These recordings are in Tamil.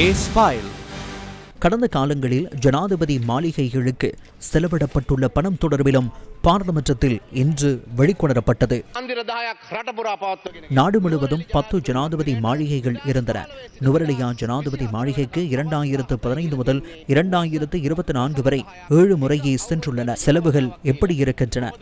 கேஸ் ஃபைல் கடந்த காலங்களில் ஜனாதிபதி மாளிகைகளுக்கு செலவிடப்பட்டுள்ள பணம் தொடர்பிலும் பாராளுமன்றத்தில் இன்று வெளிக்கொணரப்பட்டது. நாடு முழுவதும் பத்து ஜனாதிபதி மாளிகைகள் இருந்தன. நுவரெலியா ஜனாதிபதி மாளிகைக்கு இரண்டாயிரத்து பதினைந்து முதல் இரண்டாயிரத்து இருபத்தி நான்கு வரை ஏழு முறையே சென்றுள்ளன. செலவுகள் எப்படி இருக்கின்றன?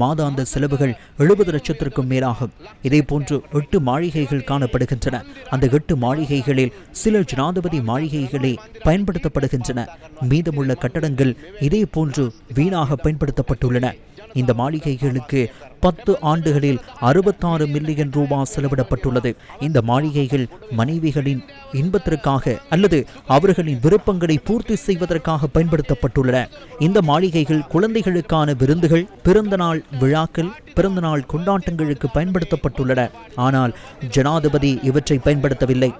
மாதாந்த செலவுகள் எழுபது லட்சத்திற்கும் மேலாகும். இதே போன்று எட்டு மாளிகைகள் காணப்படுகின்றன. அந்த எட்டு மாளிகைகளில் சில ஜனாதிபதி மாளிகைகளே பயன்படுத்தப்படுகின்றன. மீதமுள்ள கட்டடங்கள் இதே போன்று வீணாக பயன்படுத்தப்பட்டுள்ளன. இந்த மாளிகைகளுக்கு பத்து ஆண்டுகளில் அறுபத்தாறு மில்லியன் ரூபாய் செலவிடப்பட்டுள்ளது. இந்த மாளிகைகள் மனைவிகளின் இன்பத்திற்காக அல்லது அவர்களின் விருப்பங்களை பூர்த்தி செய்வதற்காக பயன்படுத்தப்பட்டுள்ளன. இந்த மாளிகைகள் குழந்தைகளுக்கான விருந்துகள் பிறந்தநாள் விழாக்கள் பிறந்தநாள் கொண்டாட்டங்களுக்கு பயன்படுத்தப்பட்டுள்ளன. ஆனால் ஜனாதிபதி இவற்றை பயன்படுத்தவில்லை.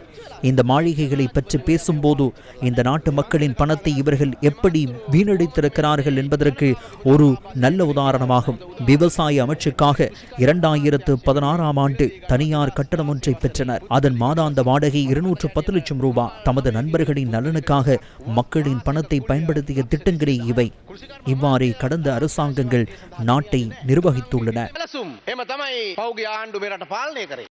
இந்த மாளிகைகளை பற்றி பேசும்போது இந்த நாட்டு மக்களின் பணத்தை இவர்கள் எப்படி வீணடித்திருக்கிறார்கள் என்பதற்கு ஒரு நல்ல உதாரணமாகும். விவசாய அமைச்சுக்காக இரண்டாயிரத்து பதினாறாம் ஆண்டு தனியார் கட்டணம் ஒன்றை பெற்றனர். அதன் மாதாந்த வாடகை இருநூற்று பத்து லட்சம் ரூபாய் தமது நண்பர்களின் நலனுக்காக மக்களின் பணத்தை பயன்படுத்திய திட்டங்களே இவை. இவ்வாறே கடந்த அரசாங்கங்கள் நாட்டை நிர்வகித்துள்ளன. ඇලසුම් එම තමයි පෞගේ ආණ්ඩු මෙරට පාලනය කරේ.